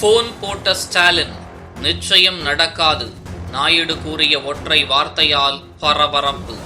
Phone போட்ட ஸ்டாலின் நிச்சயம் நடக்காது. நாயுடு கூறிய ஒற்றை வார்த்தையால் பரபரப்பு.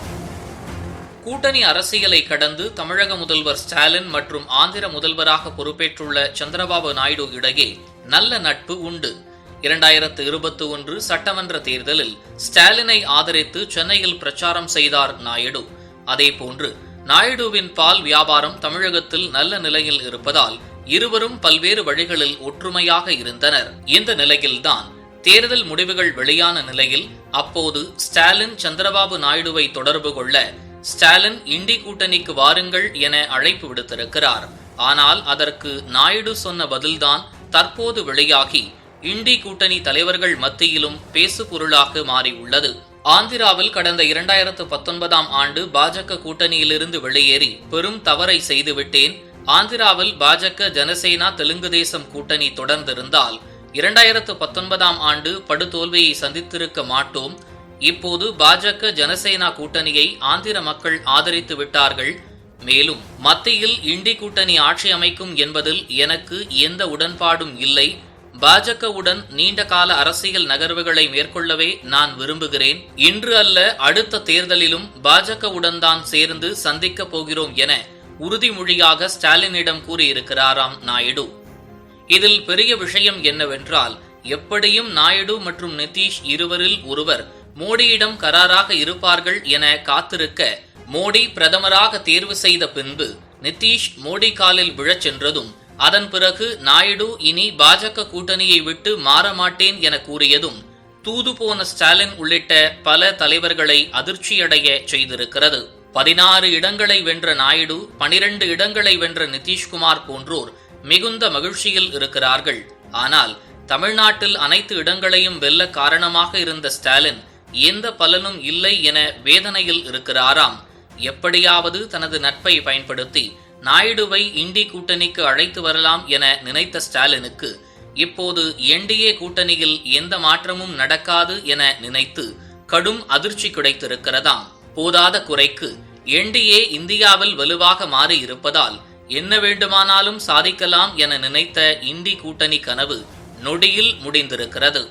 கூட்டணி அரசியலை கடந்து தமிழக முதல்வர் ஸ்டாலின் மற்றும் ஆந்திர முதல்வராக பொறுப்பேற்றுள்ள சந்திரபாபு நாயுடு இடையே நல்ல நட்பு உண்டு. இரண்டாயிரத்து இருபத்தி ஒன்று சட்டமன்ற தேர்தலில் ஸ்டாலினை ஆதரித்து சென்னையில் பிரச்சாரம் செய்தார் நாயுடு. அதேபோன்று நாயுடுவின் பால் வியாபாரம் தமிழகத்தில் நல்ல நிலையில் இருப்பதால் இருவரும் பல்வேறு வழிகளில் ஒற்றுமையாக இருந்தனர். இந்த நிலையில்தான் தேர்தல் முடிவுகள் வெளியான நிலையில் அப்போது ஸ்டாலின் சந்திரபாபு நாயுடுவை தொடர்பு கொள்ள ஸ்டாலின் இண்டி கூட்டணிக்கு வாருங்கள் என அழைப்பு விடுத்திருக்கிறார். ஆனால் அதற்கு நாயுடு சொன்ன பதில்தான் தற்போது வெளியாகி இண்டி கூட்டணி தலைவர்கள் மத்தியிலும் பேசு பொருளாக மாறியுள்ளது. ஆந்திராவில் கடந்த இரண்டாயிரத்து பத்தொன்பதாம் ஆண்டு பாஜக கூட்டணியிலிருந்து வெளியேறி பெரும் தவறை செய்துவிட்டேன். ஆந்திராவில் பாஜக ஜனசேனா தெலுங்கு தேசம் கூட்டணி தொடர்ந்திருந்தால் இரண்டாயிரத்து பத்தொன்பதாம் ஆண்டு படுதோல்வியை சந்தித்திருக்க மாட்டோம். இப்போது பாஜக ஜனசேனா கூட்டணியை ஆந்திர மக்கள் ஆதரித்து விட்டார்கள். மேலும் மத்தியில் இண்டி கூட்டணி ஆட்சி அமைக்கும் என்பதில் எனக்கு எந்த உடன்பாடும் இல்லை. பாஜகவுடன் நீண்ட கால அரசியல் நகர்வுகளை மேற்கொள்ளவே நான் விரும்புகிறேன். இன்று அல்ல அடுத்த தேர்தலிலும் பாஜகவுடன் தான் சேர்ந்து சந்திக்கப் போகிறோம் என உறுதிமொழியாக ஸ்டாலினிடம் கூறியிருக்கிறாராம் நாயுடு. இதில் பெரிய விஷயம் என்னவென்றால் எப்படியும் நாயுடு மற்றும் நிதிஷ் இருவரில் ஒருவர் மோடியிடம் கராராக இருப்பார்கள் என காத்திருக்க மோடி பிரதமராக தேர்வு செய்த பின்பு நிதிஷ் மோடி காலில் விழச் சென்றதும் அதன் பிறகு நாயுடு இனி பாஜக கூட்டணியை விட்டு மாற மாட்டேன் என கூறியதும் தூது போன ஸ்டாலின் உள்ளிட்ட பல தலைவர்களை அதிர்ச்சியடைய செய்திருக்கிறது. பதினாறு இடங்களை வென்ற நாயுடு பனிரெண்டு இடங்களை வென்ற நிதிஷ்குமார் போன்றோர் மிகுந்த மகிழ்ச்சியில் இருக்கிறார்கள். ஆனால் தமிழ்நாட்டில் அனைத்து இடங்களையும் வெல்ல காரணமாக இருந்த ஸ்டாலின் எந்த பலனும் இல்லை என வேதனையில் இருக்கிறாராம். எப்படியாவது தனது நட்பை பயன்படுத்தி நாயுடுவை இண்டி கூட்டணிக்கு அழைத்து வரலாம் என நினைத்த ஸ்டாலினுக்கு இப்போது என்டிஏ கூட்டணியில் எந்த மாற்றமும் நடக்காது என நினைத்து கடும் அதிர்ச்சி கிடைத்திருக்கிறதாம். போதாத குறைக்கு என்டிஏ இந்தியாவில் வலுவாக மாறி இருப்பதால் என்ன வேண்டுமானாலும் சாதிக்கலாம் என நினைத்த இந்தி கூட்டணி கனவு நொடியில் முடிந்திருக்கிறது.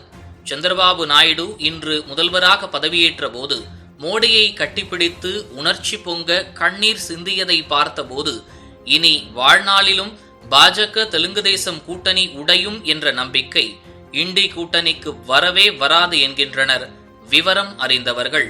சந்திரபாபு நாயுடு இன்று முதல்வராக பதவியேற்ற போது மோடியை கட்டிப்பிடித்து உணர்ச்சி பொங்க கண்ணீர் சிந்தியதை பார்த்தபோது இனி வாழ்நாளிலும் பாஜக தெலுங்கு தேசம் கூட்டணி உடையும் என்ற நம்பிக்கை இண்டி கூட்டணிக்கு வரவே வராது என்கின்றனர் விவரம் அறிந்தவர்கள்.